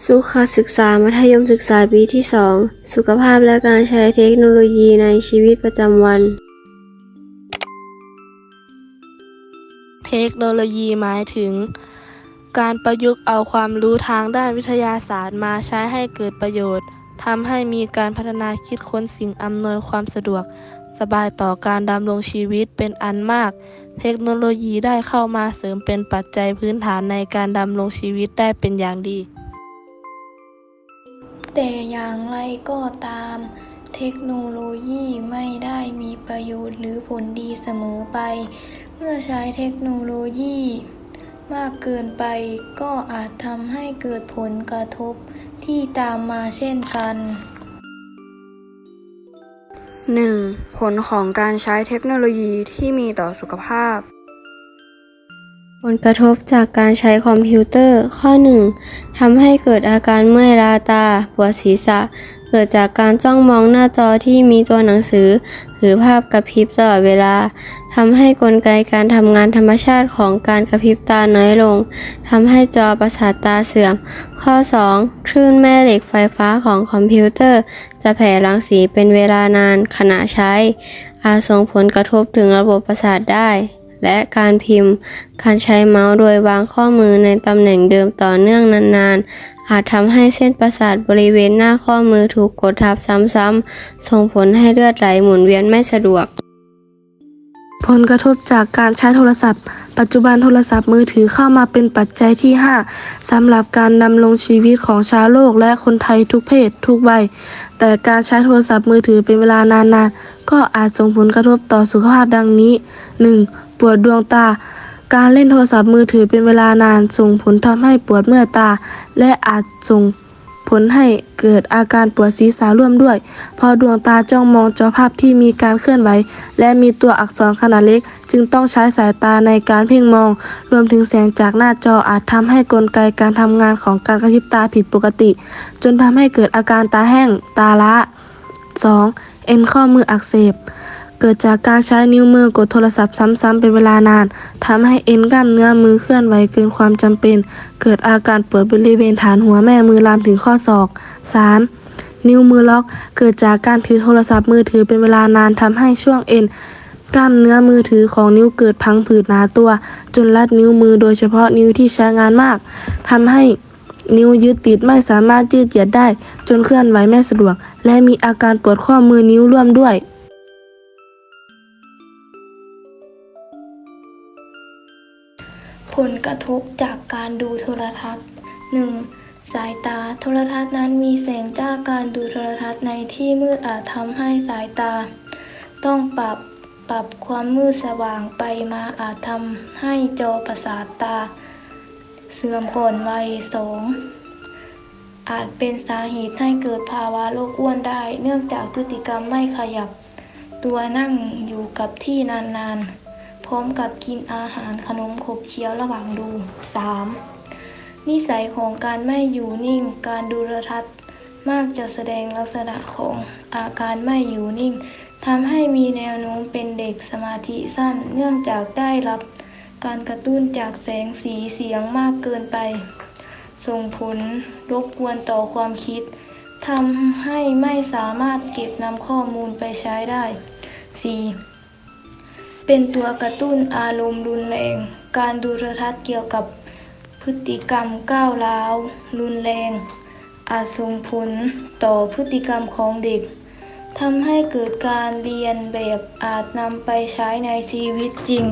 สุขศึกษามัธยมศึกษาปีที่ 2 สุขภาพและการใช้เทคโนโลยีในชีวิตประจำวัน เทคโนโลยีหมายถึง การประยุกต์เอาความรู้ทางด้านวิทยาศาสตร์มาใช้ให้เกิดประโยชน์ทำให้มีการพัฒนาคิดค้นสิ่งอำนวยความสะดวก สบายต่อการดำรงชีวิตเป็นอันมาก เทคโนโลยีได้เข้ามาเสริมเป็นปัจจัยพื้นฐานในการดำรงชีวิตได้เป็นอย่างดี แต่อย่างไรก็ตาม เทคโนโลยีไม่ได้มีประโยชน์หรือผลดีเสมอไป เมื่อใช้เทคโนโลยี มากเกินไปก็อาจทำให้เกิดผลกระทบที่ตามมาเช่นกัน 1. ผลของการใช้เทคโนโลยีที่มีต่อสุขภาพ ผลกระทบจากการใช้คอมพิวเตอร์ ข้อ 1. ทำให้เกิดอาการเมื่อยลาตา ปวดศีรษะ เกิดจากการจ้องมองหน้าจอที่มีตัวหนังสือ หรือภาพกระพริบตลอดเวลาทำให้กลไกการทำงานธรรมชาติของการกระพริบตาน้อยลงทำให้จอประสาทตาเสื่อม ข้อ 2. คลื่นแม่เหล็กไฟฟ้าของคอมพิวเตอร์ จะแผ่รังสีเป็นเวลานานขณะใช้ อาจส่งผลกระทบถึงระบบประสาทได้ และการพิมพ์ การใช้เมาส์โดยวางข้อมือในตำแหน่งเดิมต่อเนื่องนานๆ อาจทำให้เส้นประสาทบริเวณหน้าข้อมือถูกกดทับซ้ำๆ ส่งผลให้เลือดไหลหมุนเวียนไม่สะดวก ผลกระทบจากการใช้โทรศัพท์ ปัจจุบันโทรศัพท์มือถือเข้ามาเป็นปัจจัยที่ 5สำหรับการดำรงชีวิตของชาวโลกและคนไทยทุกเพศทุกวัย แต่การใช้โทรศัพท์มือถือเป็นเวลานานๆ ก็อาจส่งผลกระทบต่อสุขภาพดังนี้ 1. ปวดดวงตา การเล่นโทรศัพท์มือถือเป็นเวลานาน ส่งผลทำให้ปวดเมื่อยตา และอาจส่งผลให้เกิดอาการปวดศีรษะร่วมด้วยพราะดวงตาจ้องมองจอภาพที่มีการเคลื่อนไหว และมีตัวอักษรขนาดเล็ก จึงต้องใช้สายตาในการเพ่งมอง รวมถึงแสงจากหน้าจออาจทำให้กลไกการทำงานของการกระพริบตาผิดปกติ จนทำให้เกิดอาการตาแห้ง ตาล้า 2. เอ็นข้อมืออักเสบ เกิดจากการใช้นิ้วมือกดโทรศัพท์ซ้ำๆเป็นเวลานานทำให้เอ็นกล้ามเนื้อมือเคลื่อนไหวเกินความจำเป็น เกิดอาการปวดบริเวณฐานหัวแม่มือลามถึงข้อศอก 3. นิ้วมือล็อก เกิดจากการถือโทรศัพท์มือถือเป็นเวลานานทำให้ช่วงเอ็นกล้ามเนื้อมือถือของนิ้วเกิดพังผืดหนาตัว จนรัดนิ้วมือโดยเฉพาะนิ้วที่ใช้งานมากทำให้นิ้วยึดติดไม่สามารถยืดเหยียดได้ จนเคลื่อนไหวไม่สะดวก และมีอาการปวดข้อมือนิ้วร่วมด้วย ผลกระทบจากการดูโทรทัศน์ 1. สายตาโทรทัศน์นั้นมีแสงจ้าการดูโทรทัศน์ในที่มืดอาจทำให้สายตา ต้องปรับปรับความมืดสว่างไปมาอาจทำให้จอประสาทตา เสื่อมก่อนวัย 2. อาจเป็นสาเหตุให้เกิดภาวะโรคอ้วนได้ เนื่องจากพฤติกรรมไม่ขยับ ตัวนั่งอยู่กับที่นานๆ ร้อมกับกินอาหารขนมขบเคี้ยวระหว่างดู 3. นิสัยของการไม่อยู่นิ่ง การดูโทรทัศน์มากจะแสดงลักษณะของอาการไม่อยู่นิ่งทำให้มีแนวโน้มเป็นเด็กสมาธิสั้น เนื่องจากได้รับการกระตุ้นจากแสงสีเสียงมากเกินไป ส่งผลรบกวนต่อความคิดทำให้ไม่สามารถเก็บนำข้อมูลไปใช้ได้ 4. เป็นตัวกระตุ้นอารมณ์รุนแรง การดูโทรทัศน์เกี่ยวกับพฤติกรรมก้าวร้าว รุนแรง อาจส่งผลต่อพฤติกรรมของเด็กทำให้เกิดการเรียนแบบอาจนำไปใช้ในชีวิตจริง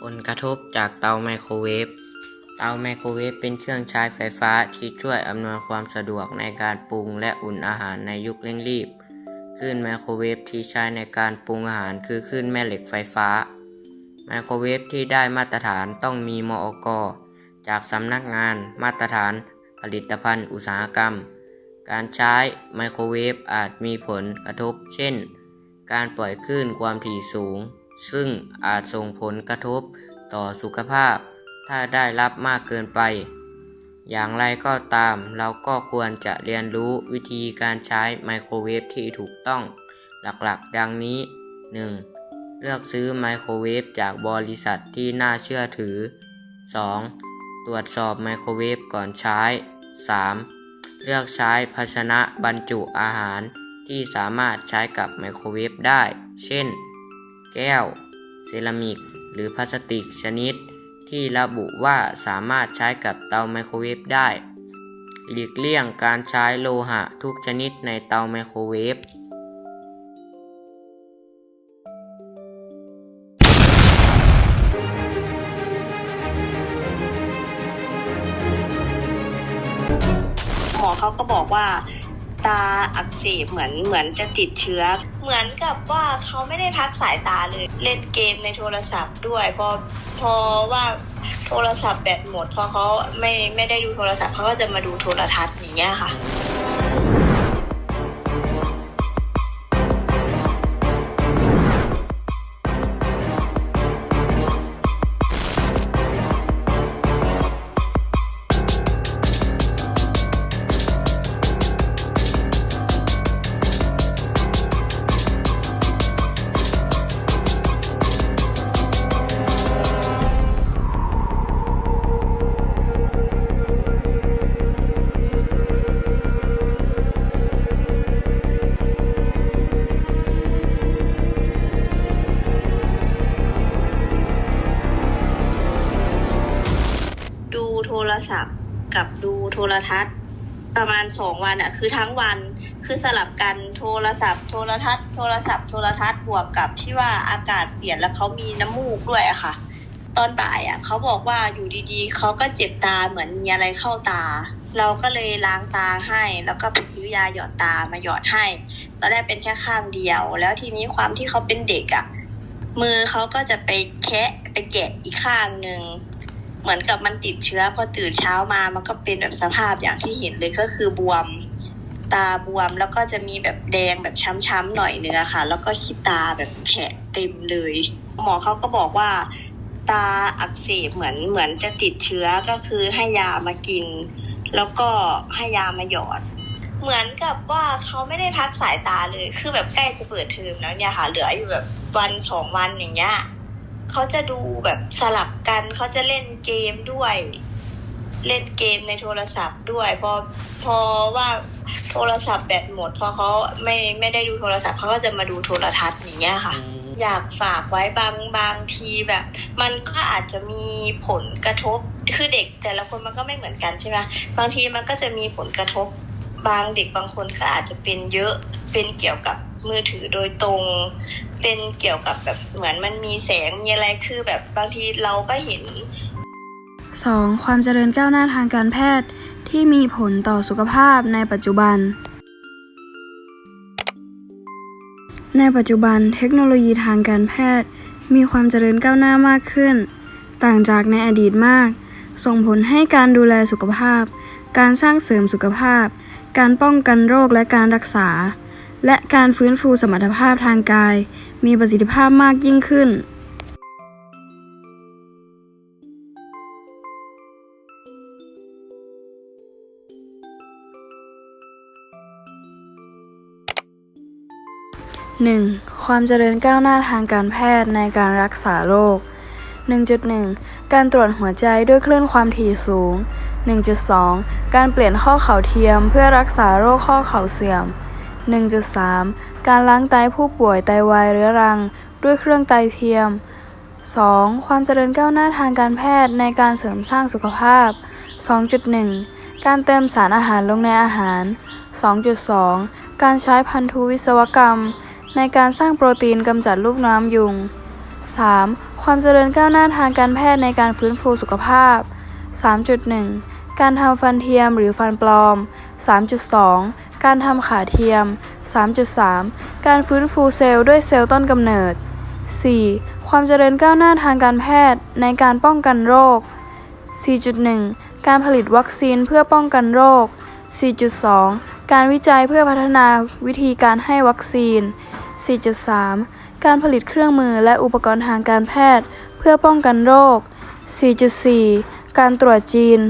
ผลกระทบจากเตาไมโครเวฟ เตาไมโครเวฟเป็นเครื่องใช้ไฟฟ้าที่ช่วยอำนวยความสะดวกในการปรุงและอุ่นอาหารในยุคเร่งรีบ คลื่นไมโครเวฟที่ใช้ในการปรุงอาหารคือคลื่นแม่เหล็กไฟฟ้า ไมโครเวฟที่ได้มาตรฐานต้องมีมอก จากสำนักงานมาตรฐานผลิตภัณฑ์อุตสาหกรรม การใช้ไมโครเวฟอาจมีผลกระทบ เช่น การปล่อยคลื่นความถี่สูง ซึ่งอาจส่งผลกระทบต่อสุขภาพ ถ้าได้รับมากเกินไป อย่างไรก็ตาม เราก็ควรจะเรียนรู้วิธีการใช้ไมโครเวฟที่ถูกต้องหลักๆ ดังนี้ 1. เลือกซื้อไมโครเวฟจากบริษัทที่น่าเชื่อถือ 2. ตรวจสอบไมโครเวฟก่อนใช้ 3. เลือกใช้ภาชนะบรรจุอาหารที่สามารถใช้กับไมโครเวฟได้ เช่น แก้ว เซรามิก หรือพลาสติกชนิด ที่ระบุว่าสามารถใช้กับเตาไมโครเวฟได้ หลีกเลี่ยงการใช้โลหะทุกชนิดในเตาไมโครเวฟหมอเขาก็บอกว่า ตาอักเสบเหมือนเหมือนจะติดเชื้อ เหมือนกับว่าเขาไม่ได้พักสายตาเลย เล่นเกมในโทรศัพท์ด้วยพอพอว่าโทรศัพท์แบตหมดพอเขาไม่ไม่ได้ดูโทรศัพท์เขาก็จะมาดูโทรทัศน์อย่างเงี้ยค่ะ รทัศน์ ประมาณสองวันอะคือทั้งวันคือสลับกันโทรศัพท์โทรทัศน์โทรศัพท์โทรทัศน์บวกกับที่ว่าอากาศเปลี่ยนแล้วเขามีน้ำมูกด้วยอะค่ะ ตอนบ่ายอะเขาบอกว่าอยู่ดีๆเขาก็เจ็บตาเหมือนมีอะไรเข้าตา เราก็เลยล้างตาให้ แล้วก็ไปซื้อยาหยอดตามาหยอดให้ตอนแรกเป็นแค่ข้างเดียว แล้วทีนี้ความที่เขาเป็นเด็กอะมือเขาก็จะไปแคะไปแกะอีกข้างหนึ่ง เหมือนกับมันติดเชื้อพอตื่นเช้ามามันก็เป็นแบบสภาพอย่างที่เห็นเลยก็คือบวมตาบวมแล้วก็จะมีแบบแดงแบบช้ำๆหน่อยเนื้อค่ะ แล้วก็ขี้ตาแบบแฉะเต็มเลย หมอเขาก็บอกว่า ตาอักเสบเหมือนเหมือนจะติดเชื้อก็คือให้ยามากิน แล้วก็ให้ยามาหยอด เหมือนกับว่าเขาไม่ได้พักสายตาเลย คือแบบใกล้จะเปิดเทอมแล้วเนี่ยค่ะ เหลืออยู่แบบวันสองวันอย่างเงี้ย เขาจะดูแบบสลับกันเขาจะเล่นเกมด้วย เล่นเกมในโทรศัพท์ด้วย พอพอว่าโทรศัพท์แบตหมด พอเขาไม่ไม่ได้ดูโทรศัพท์เขาก็จะมาดูโทรทัศน์อย่างเงี้ยค่ะ อยากฝากไว้บางบางทีแบบ มันก็อาจจะมีผลกระทบคือเด็กแต่ละคนมันก็ไม่เหมือนกันใช่ไหมบางทีมันก็จะมีผลกระทบบางเด็กบางคนก็อาจจะเป็นเยอะเป็นเกี่ยวกับ มือถือโดยตรง เป็นเกี่ยวกับแบบเหมือนมันมีแสงมีอะไรคือแบบบางทีเราก็เห็น 2. ความเจริญก้าวหน้าทางการแพทย์ที่มีผลต่อสุขภาพในปัจจุบัน ในปัจจุบันเทคโนโลยีทางการแพทย์ มีความเจริญก้าวหน้ามากขึ้น ต่างจากในอดีตมาก ส่งผลให้การดูแลสุขภาพ การสร้างเสริมสุขภาพ การป้องกันโรคและการรักษา และการฟื้นฟูสมรรถภาพทางกาย มีประสิทธิภาพมากยิ่งขึ้น 1. ความเจริญก้าวหน้าทางการแพทย์ในการรักษาโรค 1.1 การตรวจหัวใจด้วยคลื่นความถี่สูง 1.2 การเปลี่ยนข้อเข่าเทียมเพื่อรักษาโรคข้อเข่าเสื่อม 1.3 การล้างไตผู้ป่วยไตวายเรื้อรัง ด้วยเครื่องไตเทียม 2. ความเจริญก้าวหน้าทางการแพทย์ในการเสริมสร้างสุขภาพ 2.1 การเติมสารอาหารลงในอาหาร 2.2 การใช้พันธุวิศวกรรม ในการสร้างโปรตีนกำจัดลูกน้ำยุง 3. ความเจริญก้าวหน้าทางการแพทย์ในการฟื้นฟูสุขภาพ 3.1 การทำฟันเทียมหรือฟันปลอม 3.2 การทำขาเทียม 3.3 การฟื้นฟูเซลล์ด้วยเซลล์ต้นกำเนิด 4. ความเจริญก้าวหน้าทางการแพทย์ในการป้องกันโรค 4.1 การผลิตวัคซีนเพื่อป้องกันโรค 4.2 การวิจัยเพื่อพัฒนาวิธีการให้วัคซีน 4.3 การผลิตเครื่องมือและอุปกรณ์ทางการแพทย์ เพื่อป้องกันโรค 4.4 การตรวจจีน